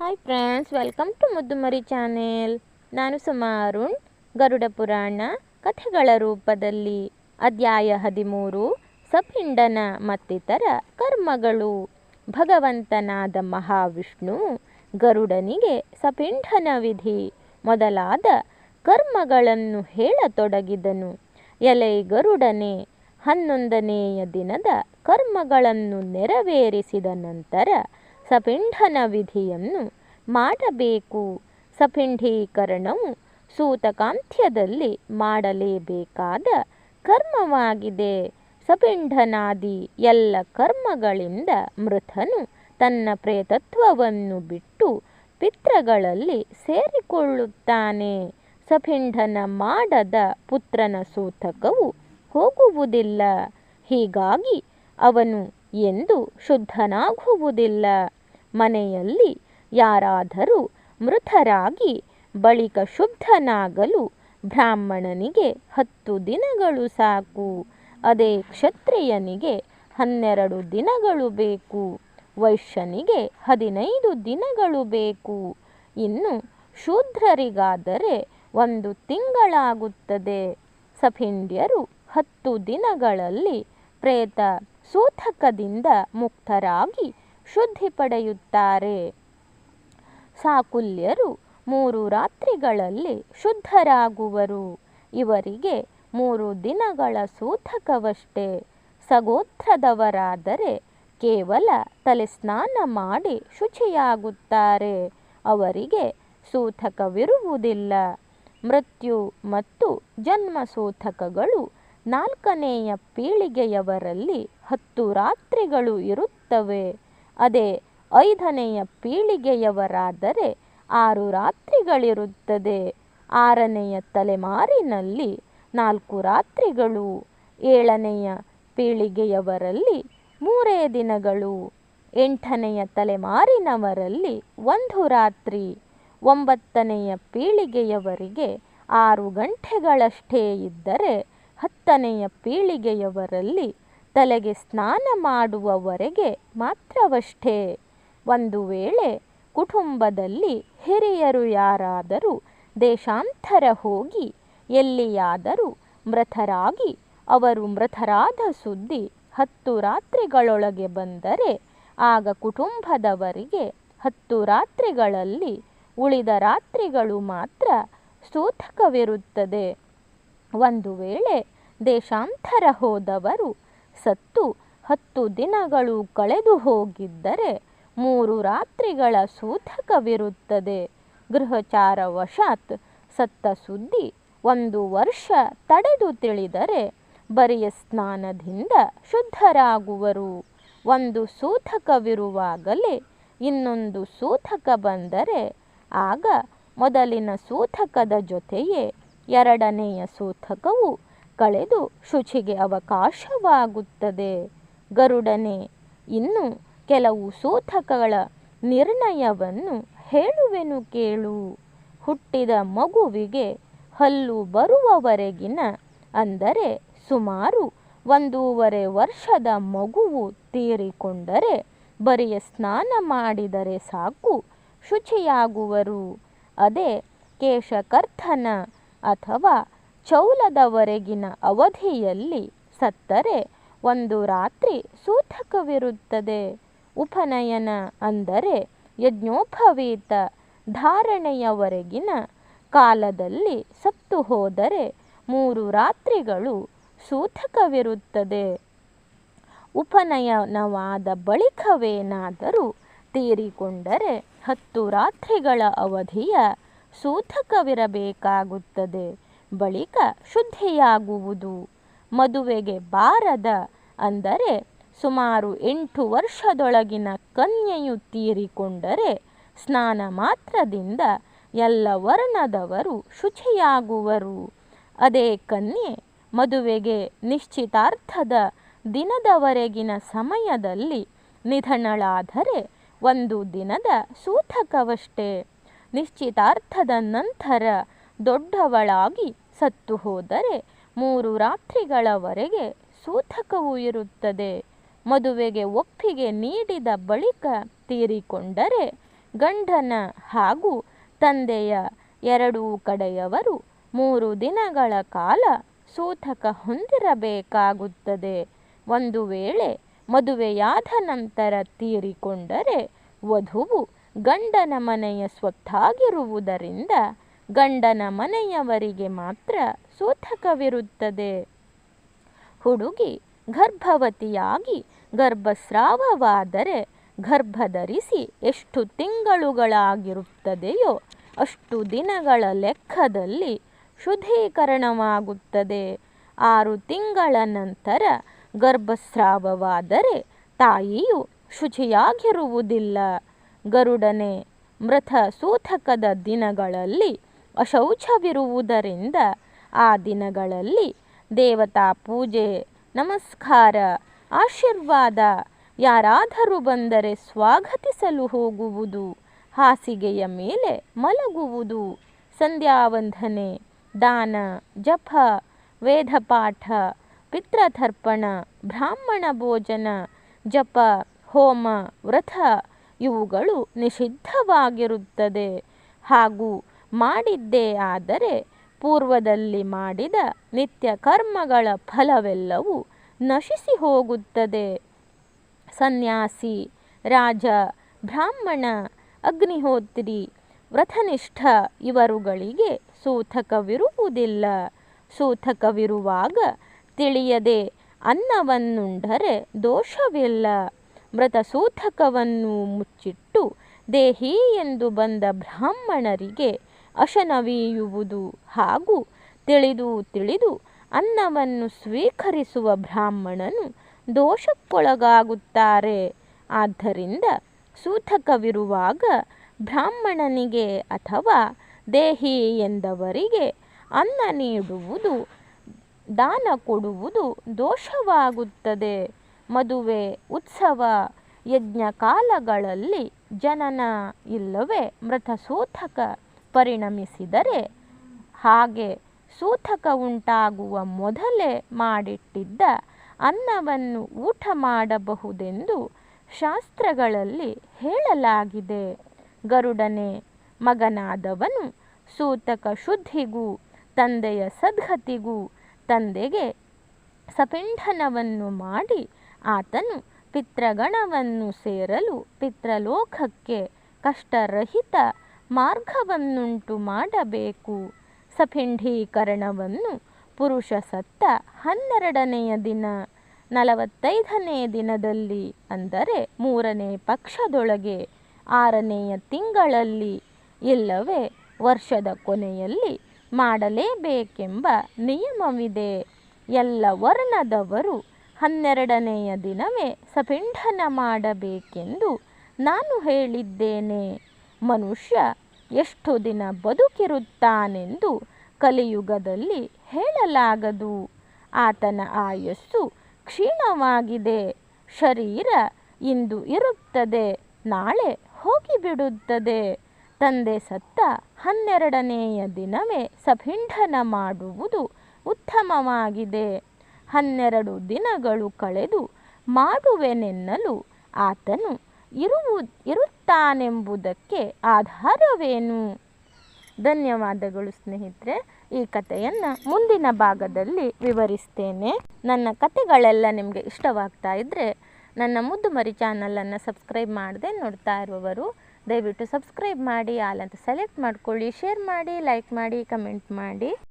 Hi friends welcome to Muddumari channel ನಾನು ಸುಮಾರುಣ್ ಗರುಡ ಪುರಾಣ, ಕಥೆಗಳ ರೂಪದಲ್ಲಿ, ಅಧ್ಯಾಯ ಹದಿಮೂರು, ಸಪಿಂಡನ ಮತ್ತಿತರ ಕರ್ಮಗಳು. ಭಗವಂತನಾದ ಮಹಾವಿಷ್ಣು ಗರುಡನಿಗೆ ಸಪಿಂಡನ ವಿಧಿ. ಮೊದಲಾದ ಕರ್ಮಗಳನ್ನು ಹೇಳತೊಡಗಿದನು. ಎಲೈ ಗರುಡನೆ, ಹನ್ನೊಂದನೆಯ ದಿನದ ಕರ್ಮಗಳನ್ನು ನೆರವೇರಿಸಿದ ನಂತರ ಸಪಿಂಡನ ವಿಧಿಯನ್ನು ಮಾಡಬೇಕು. ಸಪಿಂಡೀಕರಣವು ಸೂತಕಾಂತ್ಯದಲ್ಲಿ ಮಾಡಲೇಬೇಕಾದ ಕರ್ಮವಾಗಿದೆ. ಸಪಿಂಡನಾದಿ ಎಲ್ಲ ಕರ್ಮಗಳಿಂದ ಮೃತನು ತನ್ನ ಪ್ರೇತತ್ವವನ್ನು ಬಿಟ್ಟು ಪಿತ್ರಗಳಲ್ಲಿ ಸೇರಿಕೊಳ್ಳುತ್ತಾನೆ. ಸಪಿಂಡನ ಮಾಡದ ಪುತ್ರನ ಸೂತಕವು ಹೋಗುವುದಿಲ್ಲ. ಹೀಗಾಗಿ ಅವನು ಎಂದು ಶುದ್ಧನಾಗುವುದಿಲ್ಲ. ಮನೆಯಲ್ಲಿ ಯಾರಾದರೂ ಮೃತರಾಗಿ ಬಳಿಕ ಶುದ್ಧನಾಗಲು ಬ್ರಾಹ್ಮಣನಿಗೆ ಹತ್ತು ದಿನಗಳು ಸಾಕು. ಅದೇ ಕ್ಷತ್ರಿಯನಿಗೆ ಹನ್ನೆರಡು ದಿನಗಳು ಬೇಕು. ವೈಶ್ಯನಿಗೆ ಹದಿನೈದು ದಿನಗಳು ಬೇಕು. ಇನ್ನು ಶೂದ್ರರಿಗಾದರೆ ಒಂದು ತಿಂಗಳಾಗುತ್ತದೆ. ಸಫಿಂಡ್ಯರು ಹತ್ತು ದಿನಗಳಲ್ಲಿ ಪ್ರೇತ ಸೂತಕದಿಂದ ಮುಕ್ತರಾಗಿ ಶುದ್ಧಿ ಪಡೆಯುತ್ತಾರೆ. ಸಾಕುಲ್ಯರು ಮೂರು ರಾತ್ರಿಗಳಲ್ಲಿ ಶುದ್ಧರಾಗುವರು. ಇವರಿಗೆ ಮೂರು ದಿನಗಳ ಸೂತಕವಷ್ಟೇ. ಸಗೋತ್ರದವರಾದರೆ ಕೇವಲ ತಲೆ ಸ್ನಾನ ಮಾಡಿ ಶುಚಿಯಾಗುತ್ತಾರೆ. ಅವರಿಗೆ ಸೂತಕವಿರುವುದಿಲ್ಲ. ಮೃತ್ಯು ಮತ್ತು ಜನ್ಮ ಸೂತಕಗಳು ನಾಲ್ಕನೆಯ ಪೀಳಿಗೆಯವರಲ್ಲಿ ಹತ್ತು ರಾತ್ರಿಗಳು ಇರುತ್ತವೆ. ಅದೇ ಐದನೆಯ ಪೀಳಿಗೆಯವರಾದರೆ ಆರು ರಾತ್ರಿಗಳಿರುತ್ತದೆ. ಆರನೆಯ ತಲೆಮಾರಿನಲ್ಲಿ ನಾಲ್ಕು ರಾತ್ರಿಗಳು. ಏಳನೆಯ ಪೀಳಿಗೆಯವರಲ್ಲಿ ಮೂರೇ ದಿನಗಳು. ಎಂಟನೆಯ ತಲೆಮಾರಿನವರಲ್ಲಿ ಒಂದು ರಾತ್ರಿ. ಒಂಬತ್ತನೆಯ ಪೀಳಿಗೆಯವರಿಗೆ ಆರು ಗಂಟೆಗಳಷ್ಟೇ ಇದ್ದರೆ ಹತ್ತನೆಯ ಪೀಳಿಗೆಯವರಲ್ಲಿ ತಲೆಗೆ ಸ್ನಾನ ಮಾಡುವವರೆಗೆ ಮಾತ್ರವಷ್ಟೇ. ಒಂದು ವೇಳೆ ಕುಟುಂಬದಲ್ಲಿ ಹಿರಿಯರು ಯಾರಾದರೂ ದೇಶಾಂತರ ಹೋಗಿ ಎಲ್ಲಿಯಾದರೂ ಮೃತರಾಗಿ ಅವರು ಮೃತರಾದ ಸುದ್ದಿ ಹತ್ತು ರಾತ್ರಿಗಳೊಳಗೆ ಬಂದರೆ ಆಗ ಕುಟುಂಬದವರಿಗೆ ಹತ್ತು ರಾತ್ರಿಗಳಲ್ಲಿ ಉಳಿದ ರಾತ್ರಿಗಳು ಮಾತ್ರ ಸೂತಕವಿರುತ್ತದೆ. ಒಂದು ವೇಳೆ ದೇಶಾಂತರ ಹೋದವರು ಸತ್ತು ಹತ್ತು ದಿನಗಳು ಕಳೆದು ಹೋಗಿದ್ದರೆ ಮೂರು ರಾತ್ರಿಗಳ ಸೂತಕವಿರುತ್ತದೆ. ಗೃಹಚಾರ ವಶಾತ್ ಸತ್ತ ಸುದ್ದಿ ಒಂದು ವರ್ಷ ತಡೆದು ತಿಳಿದರೆ ಬರಿಯ ಸ್ನಾನದಿಂದ ಶುದ್ಧರಾಗುವರು. ಒಂದು ಸೂತಕವಿರುವಾಗಲೇ ಇನ್ನೊಂದು ಸೂತಕ ಬಂದರೆ ಆಗ ಮೊದಲಿನ ಸೂತಕದ ಜೊತೆಯೇ ಎರಡನೆಯ ಸೂತಕವು ಕಳೆದು ಶುಚಿಗೆ ಅವಕಾಶವಾಗುತ್ತದೆ. ಗರುಡನೆ, ಇನ್ನು ಕೆಲವು ಸೂತಕಗಳ ನಿರ್ಣಯವನ್ನು ಹೇಳುವೆನು ಕೇಳು. ಹುಟ್ಟಿದ ಮಗುವಿಗೆ ಹಲ್ಲು ಬರುವವರೆಗಿನ, ಅಂದರೆ ಸುಮಾರು ಒಂದೂವರೆ ವರ್ಷದ ಮಗುವು ತೀರಿಕೊಂಡರೆ ಬರಿಯ ಸ್ನಾನ ಮಾಡಿದರೆ ಸಾಕು, ಶುಚಿಯಾಗುವರು. ಅದೇ ಕೇಶಕರ್ತನ ಅಥವಾ ಚೌಲದವರೆಗಿನ ಅವಧಿಯಲ್ಲಿ ಸತ್ತರೆ ಒಂದು ರಾತ್ರಿ ಸೂತಕವಿರುತ್ತದೆ. ಉಪನಯನ ಅಂದರೆ ಯಜ್ಞೋಪವೀತ ಧಾರಣೆಯವರೆಗಿನ ಕಾಲದಲ್ಲಿ ಸತ್ತು ಹೋದರೆ ಮೂರು ರಾತ್ರಿಗಳು ಸೂತಕವಿರುತ್ತದೆ. ಉಪನಯನವಾದ ಬಳಿಕವೇನಾದರೂ ತೀರಿಕೊಂಡರೆ ಹತ್ತು ರಾತ್ರಿಗಳ ಅವಧಿಯ ಸೂತಕವಿರಬೇಕಾಗುತ್ತದೆ. ಬಳಿಕ ಶುದ್ಧಿಯಾಗುವುದು. ಮದುವೆಗೆ ಬಾರದ ಅಂದರೆ ಸುಮಾರು ಎಂಟು ವರ್ಷದೊಳಗಿನ ಕನ್ಯೆಯು ತೀರಿಕೊಂಡರೆ ಸ್ನಾನ ಮಾತ್ರದಿಂದ ಎಲ್ಲ ವರ್ಣದವರು ಶುಚಿಯಾಗುವರು. ಅದೇ ಕನ್ಯೆ ಮದುವೆಗೆ ನಿಶ್ಚಿತಾರ್ಥದ ದಿನದವರೆಗಿನ ಸಮಯದಲ್ಲಿ ನಿಧನಳಾದರೆ ಒಂದು ದಿನದ ಸೂತಕವಷ್ಟೇ. ನಿಶ್ಚಿತಾರ್ಥದ ನಂತರ ದೊಡ್ಡವಳಾಗಿ ಸತ್ತು ಹೋದರೆ ಮೂರು ರಾತ್ರಿಗಳವರೆಗೆ ಸೂತಕವು ಇರುತ್ತದೆ. ಮದುವೆಗೆ ಒಪ್ಪಿಗೆ ನೀಡಿದ ಬಳಿಕ ತೀರಿಕೊಂಡರೆ ಗಂಡನ ಹಾಗೂ ತಂದೆಯ ಎರಡೂ ಕಡೆಯವರು ಮೂರು ದಿನಗಳ ಕಾಲ ಸೂತಕ ಹೊಂದಿರಬೇಕಾಗುತ್ತದೆ. ಒಂದು ವೇಳೆ ಮದುವೆಯಾದ ನಂತರ ತೀರಿಕೊಂಡರೆ ವಧುವು ಗಂಡನ ಮನೆಯ ಸ್ವತ್ತಾಗಿರುವುದರಿಂದ ಗಂಡನ ಮನೆಯವರಿಗೆ ಮಾತ್ರ ಸೂತಕವಿರುತ್ತದೆ ಹುಡುಗಿ ಗರ್ಭವತಿಯಾಗಿ ಗರ್ಭಸ್ರಾವವಾದರೆ ಗರ್ಭಧರಿಸಿ ಎಷ್ಟು ತಿಂಗಳುಗಳಾಗಿರುತ್ತದೆಯೋ ಅಷ್ಟು ದಿನಗಳ ಲೆಕ್ಕದಲ್ಲಿ ಶುದ್ಧೀಕರಣವಾಗುತ್ತದೆ ಆರು ತಿಂಗಳ ನಂತರ ಗರ್ಭಸ್ರಾವವಾದರೆ ತಾಯಿಯು ಶುಚಿಯಾಗಿರುವುದಿಲ್ಲ. ಗರುಡನೆ, ಮೃತ ಸೂತಕದ ದಿನಗಳಲ್ಲಿ ಅಶೌಚವಿರುವುದರಿಂದ ಆ ದಿನಗಳಲ್ಲಿ ದೇವತಾ ಪೂಜೆ, ನಮಸ್ಕಾರ, ಆಶೀರ್ವಾದ ಯಾರಾದರೂ ಬಂದರೆ ಸ್ವಾಗತಿಸಲು ಹೋಗುವುದು, ಹಾಸಿಗೆಯ ಮೇಲೆ ಮಲಗುವುದು, ಸಂಧ್ಯಾವಂದನೆ, ದಾನ, ಜಪ, ವೇದಪಾಠ, ಪಿತೃತರ್ಪಣ, ಬ್ರಾಹ್ಮಣ ಭೋಜನ, ಜಪ, ಹೋಮ, ವ್ರತ ಇವುಗಳು ನಿಷಿದ್ಧವಾಗಿರುತ್ತದೆ. ಹಾಗೂ ಮಾಡಿದ್ದೇ ಆದರೆ ಪೂರ್ವದಲ್ಲಿ ಮಾಡಿದ ನಿತ್ಯ ಕರ್ಮಗಳ ಫಲವೆಲ್ಲವೂ ನಶಿಸಿ ಹೋಗುತ್ತದೆ. ಸನ್ಯಾಸಿ, ರಾಜ, ಬ್ರಾಹ್ಮಣ, ಅಗ್ನಿಹೋತ್ರಿ, ವ್ರತನಿಷ್ಠ ಇವರುಗಳಿಗೆ ಸೂತಕವಿರುವುದಿಲ್ಲ. ಸೂತಕವಿರುವಾಗ ತಿಳಿಯದೆ ಅನ್ನವನ್ನುಂಡರೆ ದೋಷವಿಲ್ಲ. ಮೃತ ಸೂತಕವನ್ನು ಮುಚ್ಚಿಟ್ಟು ದೇಹಿ ಎಂದು ಬಂದ ಬ್ರಾಹ್ಮಣರಿಗೆ ಅಶನವೀಯುವುದು ಹಾಗೂ ತಿಳಿದು ತಿಳಿದು ಅನ್ನವನ್ನು ಸ್ವೀಕರಿಸುವ ಬ್ರಾಹ್ಮಣನು ದೋಷಕ್ಕೊಳಗಾಗುತ್ತಾರೆ. ಆದ್ದರಿಂದ ಸೂತಕವಿರುವಾಗ ಬ್ರಾಹ್ಮಣನಿಗೆ ಅಥವಾ ದೇಹಿ ಎಂದವರಿಗೆ ಅನ್ನ ನೀಡುವುದು, ದಾನ ಕೊಡುವುದು ದೋಷವಾಗುತ್ತದೆ. ಮದುವೆ, ಉತ್ಸವ ಯಜ್ಞ ಕಾಲಗಳಲ್ಲಿ ಜನನ ಇಲ್ಲವೇ ಮೃತ ಸೂತಕ ಪರಿಣಮಿಸಿದರೆ ಹಾಗೆ ಸೂತಕ ಉಂಟಾಗುವ ಮೊದಲೇ ಮಾಡಿಟ್ಟಿದ್ದ ಅನ್ನವನ್ನು ಊಟ ಮಾಡಬಹುದೆಂದು ಶಾಸ್ತ್ರಗಳಲ್ಲಿ ಹೇಳಲಾಗಿದೆ. ಗರುಡನೆ, ಮಗನಾದವನು ಸೂತಕ ಶುದ್ಧಿಗೂ, ತಂದೆಯ ಸದ್ಗತಿಗೂ, ತಂದೆಗೆ ಸಪಿಂಡನವನ್ನು ಮಾಡಿ ಆತನು ಪಿತೃಗಣವನ್ನು ಸೇರಲು ಪಿತೃಲೋಕಕ್ಕೆ ಕಷ್ಟರಹಿತ ಮಾರ್ಗವನ್ನುಂಟು ಮಾಡಬೇಕು. ಸಪಿಂಡೀಕರಣವನ್ನು ಪುರುಷ ಸತ್ತ ಹನ್ನೆರಡನೆಯ ದಿನ, ನಲವತ್ತೈದನೇ ದಿನದಲ್ಲಿ, ಅಂದರೆ ಮೂರನೇ ಪಕ್ಷದೊಳಗೆ, ಆರನೆಯ ತಿಂಗಳಲ್ಲಿ, ಇಲ್ಲವೇ ವರ್ಷದ ಕೊನೆಯಲ್ಲಿ ಮಾಡಲೇಬೇಕೆಂಬ ನಿಯಮವಿದೆ. ಎಲ್ಲ ವರ್ಣದವರು ಹನ್ನೆರಡನೆಯ ದಿನವೇ ಸಪಿಂಡನ ಮಾಡಬೇಕೆಂದು ನಾನು ಹೇಳಿದ್ದೇನೆ. ಮನುಷ್ಯ ಎಷ್ಟು ದಿನ ಬದುಕಿರುತ್ತಾನೆಂದು ಕಲಿಯುಗದಲ್ಲಿ ಹೇಳಲಾಗದು. ಆತನ ಆಯಸ್ಸು ಕ್ಷೀಣವಾಗಿದೆ. ಶರೀರ ಇಂದು ಇರುತ್ತದೆ, ನಾಳೆ ಹೋಗಿಬಿಡುತ್ತದೆ. ತಂದೆ ಸತ್ತ ಹನ್ನೆರಡನೆಯ ದಿನವೇ ಸಭಿಂಡನ ಮಾಡುವುದು ಉತ್ತಮವಾಗಿದೆ. ಹನ್ನೆರಡು ದಿನಗಳು ಕಳೆದು ಮಾಡುವೆನೆನ್ನಲು ಆತನು ಇರುವು, ಇರುತ್ತಾನೆಂಬುದಕ್ಕೆ ಆಧಾರವೇನು? ಧನ್ಯವಾದಗಳು ಸ್ನೇಹಿತರೆ, ಈ ಕಥೆಯನ್ನು ಮುಂದಿನ ಭಾಗದಲ್ಲಿ ವಿವರಿಸ್ತೇನೆ. ನನ್ನ ಕಥೆಗಳೆಲ್ಲ ನಿಮಗೆ ಇಷ್ಟವಾಗ್ತಾ ಇದ್ದರೆ ನನ್ನ ಮುದ್ದು ಮರಿ ಚಾನಲನ್ನು ಸಬ್ಸ್ಕ್ರೈಬ್ ಮಾಡದೆ ನೋಡ್ತಾ ಇರುವವರು, ದಯವಿಟ್ಟು ಸಬ್ಸ್ಕ್ರೈಬ್ ಮಾಡಿ, ಆಲ್ ಅಂತ ಸೆಲೆಕ್ಟ್ ಮಾಡ್ಕೊಳ್ಳಿ, ಶೇರ್ ಮಾಡಿ, ಲೈಕ್ ಮಾಡಿ, ಕಮೆಂಟ್ ಮಾಡಿ.